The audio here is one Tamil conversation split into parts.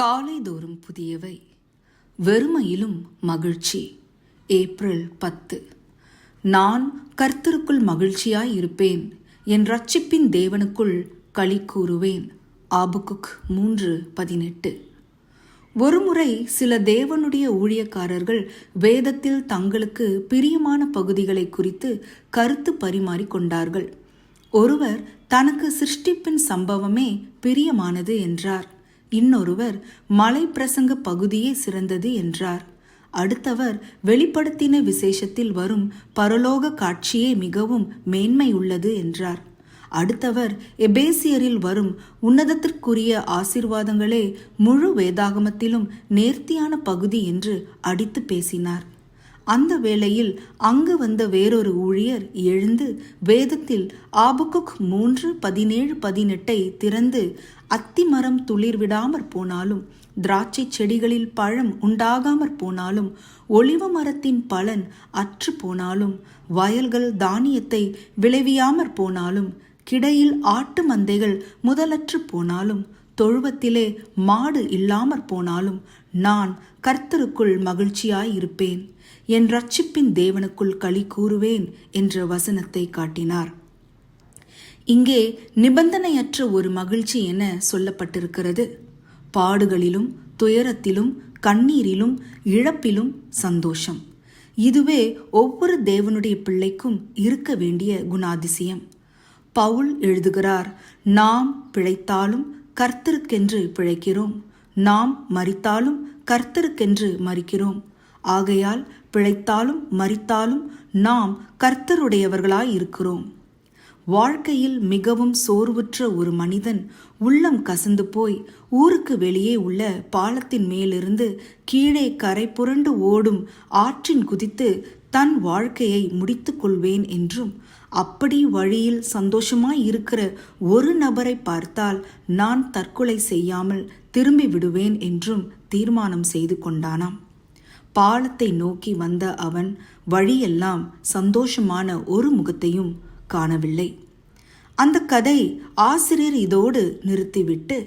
காலைதோறும் புதியவை. வெறுமையிலும் மகிழ்ச்சி. ஏப்ரல் பத்து. நான் கர்த்தருக்குள் மகிழ்ச்சியாய் இருப்பேன் என் ரட்சிப்பின் தேவனுக்குள் களி கூறுவேன் ஆபுக்குக் மூன்று பதினெட்டு. ஒருமுறை சில தேவனுடைய ஊழியக்காரர்கள் வேதத்தில் தங்களுக்கு பிரியமான பகுதிகளை குறித்து கருத்து பரிமாறிக் கொண்டார்கள். ஒருவர் தனக்கு சிருஷ்டிப்பின் சம்பவமே பிரியமானது என்றார். இன்னொருவர் மலை பிரசங்க பகுதியே சிறந்தது என்றார். அடுத்தவர் வெளிப்படுத்தின விசேஷத்தில் வரும் பரலோக காட்சியே மிகவும் மேன்மை உள்ளது என்றார். அடுத்தவர் எபேசியரில் வரும் உன்னதத்திற்குரிய ஆசீர்வாதங்களே முழு வேதாகமத்திலும் நேர்த்தியான பகுதி என்று அடித்து பேசினார். அந்த வேளையில் அங்கு வந்த வேறொரு ஊழியர் எழுந்து வேதத்தில் ஆபுகுக் மூன்று பதினேழு பதினெட்டை திறந்து அத்திமரம் துளிர் விடாமற் போனாலும் திராட்சை செடிகளில் பழம் உண்டாகாமற் போனாலும் ஒளிவ மரத்தின் பலன் அற்று போனாலும் வயல்கள் தானியத்தை விளைவியாமற் போனாலும் கிடையில் ஆட்டு மந்தைகள் முதலற்று போனாலும் தொழுவத்திலே மாடு இல்லாமற் போனாலும் நான் கர்த்தருக்குள் மகிழ்ச்சியாயிருப்பேன். என் ரட்சிப்பின் தேவனுக்குள் களி கூறுவேன் என்ற வசனத்தை காட்டினார். இங்கே நிபந்தனையற்ற ஒரு மகிழ்ச்சி என சொல்லப்பட்டிருக்கிறது. பாடுகளிலும் துயரத்திலும் கண்ணீரிலும் இழப்பிலும் சந்தோஷம். இதுவே ஒவ்வொரு தேவனுடைய பிள்ளைக்கும் இருக்க வேண்டிய குணாதிசயம். பவுல் எழுதுகிறார் நாம் பிழைத்தாலும் கர்த்தருக்கென்று பிழைக்கிறோம். நாம் மறித்தாலும் கர்த்தருக்கென்று மறிக்கிறோம் ஆகையால் பிழைத்தாலும் மறித்தாலும் நாம் கர்த்தருடையவர்களாய் இருக்கிறோம். வாழ்க்கையில் மிகவும் சோர்வுற்ற ஒரு மனிதன் உள்ளம் கசந்து போய் ஊருக்கு வெளியே உள்ள பாலத்தின் மேலிருந்து கீழே கரை புரண்டு ஓடும் ஆற்றின் குதித்து தன் வாழ்க்கையை முடித்து கொள்வேன் என்றும் அப்படி வழியில் சந்தோஷமாய் இருக்கிற ஒரு நபரை பார்த்தால் நான் தற்கொலை செய்யாமல் திரும்பி விடுவேன் என்றும் தீர்மானம் செய்து கொண்டானாம். பாலத்தை நோக்கி வந்த அவன் வழியெல்லாம் சந்தோஷமான ஒரு முகத்தையும் காணவில்லை. அந்த கதை ஆசிரியர் இதோடு நிறுத்திவிட்டு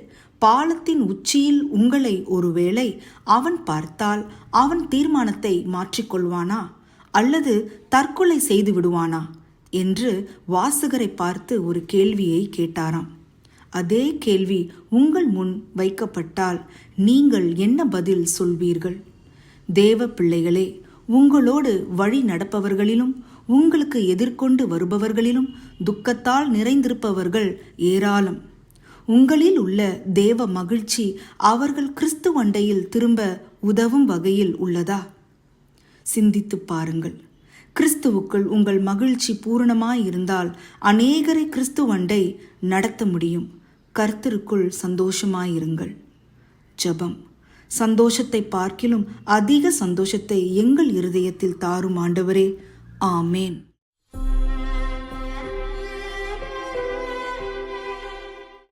பாலத்தின் உச்சியில் உங்களை ஒருவேளை அவன் பார்த்தால் அவன் தீர்மானத்தை மாற்றிக்கொள்வானா? அல்லது தற்கொலை செய்து விடுவானா? என்று வாசகரை பார்த்து ஒரு கேள்வியை கேட்டாராம். அதே கேள்வி உங்கள் முன் வைக்கப்பட்டால் நீங்கள் என்ன பதில் சொல்வீர்கள்? தேவ பிள்ளைகளே உங்களோடு வழி நடப்பவர்களிலும் உங்களுக்கு எதிர்கொண்டு வருபவர்களிலும் துக்கத்தால் நிறைந்திருப்பவர்கள் ஏராளம். உங்களில் உள்ள தேவ மகிழ்ச்சி அவர்கள் கிறிஸ்துவண்டையில் திரும்ப உதவும் வகையில் உள்ளதா? சிந்தித்து பாருங்கள். கிறிஸ்துவுக்குள் உங்கள் மகிழ்ச்சி பூரணமாயிருந்தால் அநேகரை கிறிஸ்துவண்டை நடத்த முடியும். கர்த்தருக்குள் சந்தோஷமாயிருங்கள். ஜபம். சந்தோஷத்தை பார்க்கிலும் அதிக சந்தோஷத்தை எங்கள் இருதயத்தில் தாரும் ஆண்டவரே. ஆமேன்.